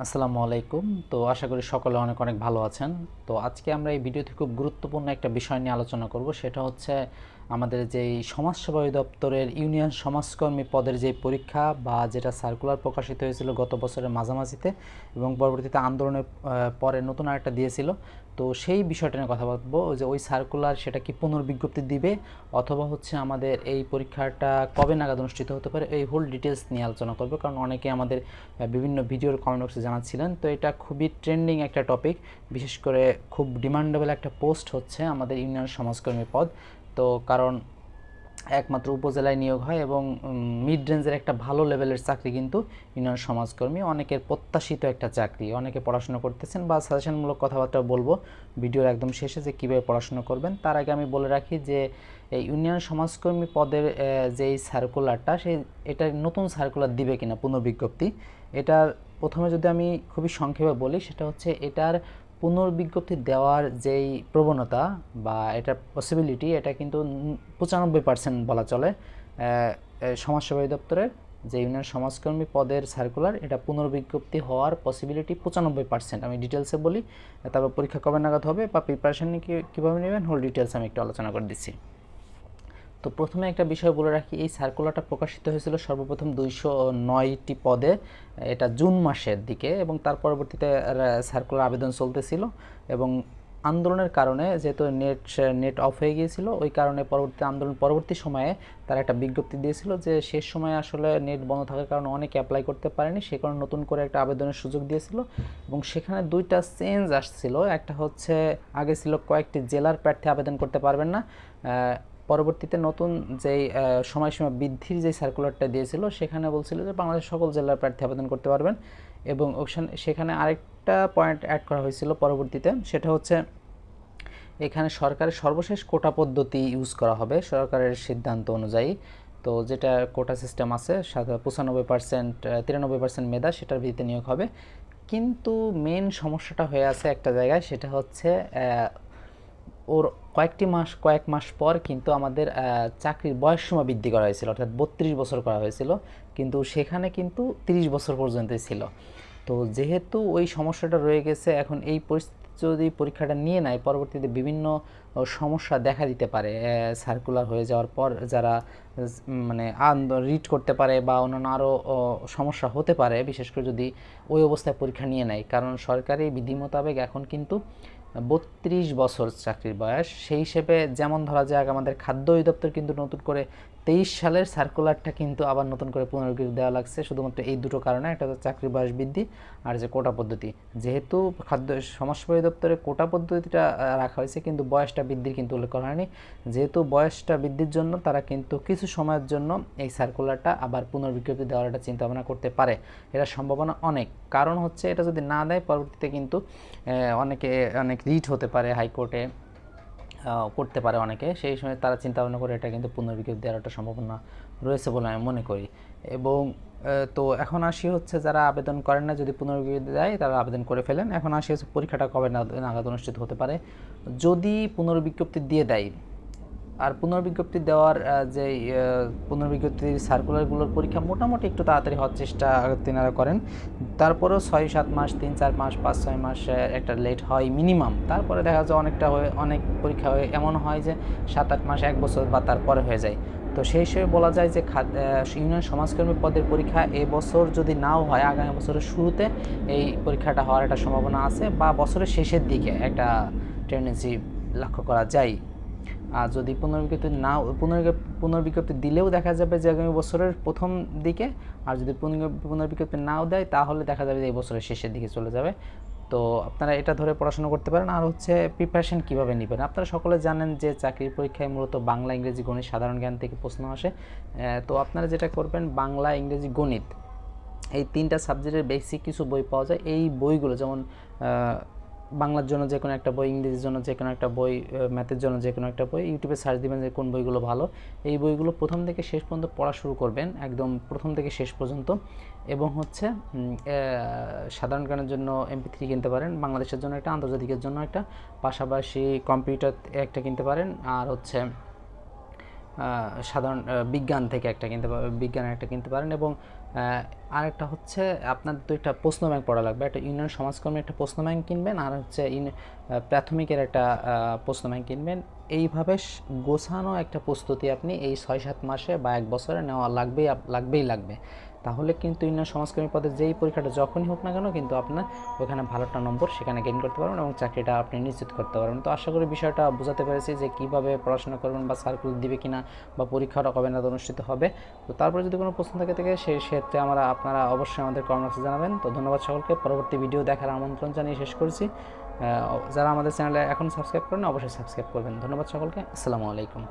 আসসালামু আলাইকুম। তো আশা করি সকলে অনেক অনেক ভালো আছেন। তো আজকে আমরা এই ভিডিওতে খুব গুরুত্বপূর্ণ একটা বিষয় নিয়ে আলোচনা করব। সেটা হচ্ছে আমাদের যেই সমাজসেবা অধিদপ্তরের ইউনিয়ন সমাজকর্মী পদের যে পরীক্ষা বা যেটা সার্কুলার প্রকাশিত হয়েছিল গত বছরের মাঝামাঝিতে এবং পরবর্তীতে আন্দোলনের পরে নতুন আরেকটা দিয়েছিল। তো সেই বিষয়টা নিয়ে কথা বলব যে ওই সার্কুলার সেটা কি পুনর্বিজ্ঞপ্তি দিবে অথবা হচ্ছে আমাদের এই পরীক্ষাটা কবে নাগাদ অনুষ্ঠিত হতে পারে এই হোল ডিটেলস নিয়ে আলোচনা করবে। কারণ অনেকে আমাদের বিভিন্ন ভিডিওর কমেন্ট বক্সে জানাচ্ছিলেন। তো এটা খুবই ট্রেন্ডিং একটা টপিক বিশেষ করে খুব ডিমান্ডেবল একটা পোস্ট হচ্ছে আমাদের ইউনিয়ন সমাজকর্মী পদ। তো কারণ একমাত্র উপজেলায় নিয়োগ হয় এবং মিড রেঞ্জের একটা ভালো লেভেলের চাকরি কিন্তু ইউনিয়ন সমাজকর্মী, অনেকের প্রত্যাশিত একটা চাকরি। অনেকে পড়াশোনা করতেছেন বা সাজেশনমূলক কথাবার্তা বলব ভিডিওর একদম শেষে যে কীভাবে পড়াশোনা করবেন। তার আগে আমি বলে রাখি যে, এই ইউনিয়ন সমাজকর্মী পদের যেই সার্কুলারটা সেই, এটা নতুন সার্কুলার দিবে কিনা পুনর্বিজ্ঞপ্তি, এটার প্রথমে যদি আমি খুবই সংক্ষেপে বলি, সেটা হচ্ছে এটার পুনর্বিজ্ঞপ্তি দেওয়ার যেই প্রবণতা বা এটা পসিবিলিটি এটা কিন্তু পঁচানব্বই পার্সেন্ট বলা চলে সমাজসেবা দপ্তরের, যে ইউনিয়ন সমাজকর্মী পদের সার্কুলার এটা পুনর্বিজ্ঞপ্তি হওয়ার পসিবিলিটি পঁচানব্বই পার্সেন্ট আমি ডিটেলসে বলি, তারপর পরীক্ষা কবে নাগাদ হবে বা প্রিপারেশান প্রিপারেশন কীভাবে নেবেন হোল ডিটেলস আমি একটু আলোচনা করে দিচ্ছি। তো প্রথমে একটা বিষয় বলে রাখি, এই সার্কুলারটা প্রকাশিত হয়েছিল সর্বপ্রথম দুইশো নয়টি পদে, এটা জুন মাসের দিকে এবং তার পরবর্তীতে সার্কুলার আবেদন চলতেছিল এবং আন্দোলনের কারণে যেহেতু নেট নেট অফ হয়ে গিয়েছিল, ওই কারণে পরবর্তী আন্দোলন, পরবর্তী সময়ে তারা একটা বিজ্ঞপ্তি দিয়েছিল যে শেষ সময়ে আসলে নেট বন্ধ থাকার কারণে অনেকে অ্যাপ্লাই করতে পারেনি, সে কারণে নতুন করে একটা আবেদনের সুযোগ দিয়েছিল এবং সেখানে দুইটা চেঞ্জ আসছিল, একটা হচ্ছে আগে ছিল কয়েকটি জেলার প্রার্থী আবেদন করতে পারবেন না পরবর্তীতে নতুন যেই সময়সীমা বৃদ্ধির যে সার্কুলারটা দিয়েছিল, সেখানে বলছিল যে বাংলাদেশ সকল জেলার প্রার্থী আবেদন করতে পারবেন। এবং সেখানে আরেকটা পয়েন্ট অ্যাড করা হয়েছিল পরবর্তীতে, সেটা হচ্ছে এখানে সরকারের সর্বশেষ কোটা পদ্ধতি ইউজ করা হবে সরকারের সিদ্ধান্ত অনুযায়ী। তো যেটা কোটা সিস্টেম আছে পঁচানব্বই পার্সেন্ট তিরানব্বই পার্সেন্ট মেধা, সেটার ভিত্তিতে নিয়োগ হবে। কিন্তু মেন সমস্যাটা হয়ে আছে একটা জায়গায়, সেটা হচ্ছে ওর কয়েকটি মাস, কয়েক মাস পর কিন্তু আমাদের চাকরির বয়সসীমা বৃদ্ধি করা হয়েছিল, অর্থাৎ বত্রিশ বছর করা হয়েছিল, কিন্তু সেখানে কিন্তু তিরিশ বছর পর্যন্তই ছিল। তো যেহেতু ওই সমস্যাটা রয়ে গেছে, এখন এই পরিস্থিতি যদি পরীক্ষাটা নিয়ে নেয়, পরবর্তীতে বিভিন্ন সমস্যা দেখা দিতে পারে সার্কুলার হয়ে যাওয়ার পর যারা মানে রিড করতে পারে বা অন্যান্য আরও সমস্যা হতে পারে, বিশেষ করে যদি ওই অবস্থায় পরীক্ষা নিয়ে নেয়। কারণ সরকারি বিধি মোতাবেক এখন কিন্তু বত্রিশ বছর চাকরির বয়স। সেই হিসেবে যেমন ধরা যাক, আমাদের খাদ্য অধিদপ্তর কিন্তু নতুন করে তেইশ সালের সার্কুলারটা কিন্তু আবার নতুন করে পুনর্গৃহীত দেওয়া লাগছে। শুধুমাত্র এই দুটো কারণে, একটা হচ্ছে চাকরি বয়স বৃদ্ধি আর যে কোটা পদ্ধতি। যেহেতু খাদ্য সমাজসেবা অধিদপ্তরে কোটা পদ্ধতিটা রাখা হয়েছে, কিন্তু বয়সটা বৃদ্ধির কিন্তু উল্লেখ করা হয়নি। যেহেতু বয়সটা বৃদ্ধির জন্য তারা কিন্তু কিছু সময়ের জন্য এই সার্কুলারটা আবার পুনর্বিজ্ঞপ্তি দেওয়ার একটা চিন্তা ভাবনা করতে পারে। এটার সম্ভাবনা অনেক। কারণ হচ্ছে, এটা যদি না দেয়, পরবর্তীতে কিন্তু অনেকে, অনেক রিট হতে পারে হাইকোর্টে। করতে পারে অনেকে। সেই সময় তারা চিন্তা ভাবনা করে এটা কিন্তু পুনর্বিজ্ঞপ্তি দেওয়ার একটা সম্ভাবনা রয়েছে বলে আমি মনে করি। এবং তো এখন আসি হচ্ছে যারা আবেদন করেন না, যদি পুনর্বিজ্ঞপ্তি দেয় তারা আবেদন করে ফেলেন। এখন আসি হচ্ছে পরীক্ষাটা কবে নাগাদ অনুষ্ঠিত হতে পারে। যদি পুনর্বিজ্ঞপ্তি দিয়ে দেয় আর পুনর্বিজ্ঞপ্তি দেওয়ার যে পুনর্বিজ্ঞপ্তির সার্কুলারগুলোর পরীক্ষা মোটামুটি একটু তাড়াতাড়ি হওয়ার চেষ্টা তেনারা করেন। তারপরেও ছয়, সাত মাস, তিন, চার মাস, পাঁচ, ছয় মাস একটা লেট হয় মিনিমাম তারপরে দেখা যায় অনেকটা হয়ে, অনেক পরীক্ষা হয়ে এমন হয় যে সাত, আট মাস, এক বছর বা তারপরে হয়ে যায়। তো সেই হিসেবে বলা যায় যে ইউনিয়ন সমাজকর্মী পদের পরীক্ষা এবছর যদি নাও হয়, আগামী বছরের শুরুতে এই পরীক্ষাটা হওয়ার একটা সম্ভাবনা আছে বা বছরের শেষের দিকে একটা টেন্ডেন্সি লক্ষ্য করা যায়। আর যদি পুনর্বিজ্ঞপ্তি না, পুনর্বিজ্ঞ- পুনর্বিজ্ঞপ্তি দিলেও দেখা যাবে যে আগামী বছরের প্রথম দিকে, আর যদি পুনর্বিজ্ঞপ্তি নাও দেয়, তাহলে দেখা যাবে যে এই বছরের শেষের দিকে চলে যাবে। তো আপনারা এটা ধরে পড়াশোনা করতে পারেন। আর হচ্ছে প্রিপারেশন কীভাবে নেবেন? আপনারা সকলে জানেন যে চাকরির পরীক্ষায় মূলত বাংলা, ইংরেজি, গণিত সাধারণ জ্ঞান থেকে প্রশ্ন আসে। তো আপনারা যেটা করবেন, বাংলা, ইংরেজি, গণিত, এই তিনটা সাবজেক্টের বেসিক কিছু বই পাওয়া যায়। এই বইগুলো যেমন বাংলার জন্য যে কোনো একটা বই, ইংরেজির জন্য যে কোনো একটা বই ম্যাথের জন্য যে কোনো একটা বই, ইউটিউবে সার্চ দিবেন যে কোন বইগুলো ভালো। এই বইগুলো প্রথম থেকে শেষ পর্যন্ত পড়া শুরু করবেন, একদম প্রথম থেকে শেষ পর্যন্ত। এবং হচ্ছে সাধারণ জ্ঞানের জন্য এমপি থ্রি কিনতে পারেন, বাংলাদেশের জন্য একটা, আন্তর্জাতিকের জন্য একটা, পাশাপাশি কম্পিউটার একটা কিনতে পারেন, আর হচ্ছে সাধারণ বিজ্ঞান থেকে একটা কিনতে পারেন বিজ্ঞানের একটা কিনতে পারেন এবং আরেকটা হচ্ছে আপনার দুইটা প্রশ্ন ব্যাংক পড়া লাগবে। একটা ইউনিয়ন সমাজকর্মী একটা প্রশ্ন ব্যাংক কিনবেন আর হচ্ছে প্রাথমিকের একটা প্রশ্ন ব্যাংক কিনবেন। এইভাবে গোছানো একটা প্রস্তুতি আপনি এই ছয় সাত মাসে বা এক বছরে নেওয়া লাগবেই লাগবেই লাগবে। তাহলে কিন্তু ইউনিয়ন সমাজকর্মী পদে যেই পরীক্ষাটা যখনই হোক না কেন কিন্তু আপনার ওখানে ভালোটা নম্বর সেখানে গেইন করতে পারবেন এবং চাকরিটা আপনি নিশ্চিত করতে পারবেন। তো আশা করি বিষয়টা বোঝাতে পেরেছি যে কীভাবে পড়াশোনা করবেন বা সার্কুল দিবে কিনা বা পরীক্ষাটা কবে না অনুষ্ঠিত হবে। তো তারপরে যদি কোনো প্রশ্ন থাকে থাকে সেই ক্ষেত্রে আমরা, আপনারা অবশ্যই আমাদের কমেন্টসে জানাবেন। তো ধন্যবাদ সকলকে। পরবর্তী ভিডিও দেখার আমন্ত্রণ জানিয়ে শেষ করছি। যারা আমাদের চ্যানেলে এখন সাবস্ক্রাইব করেন অবশ্যই সাবস্ক্রাইব করবেন। ধন্যবাদ সকলকে। আসসালামু আলাইকুম।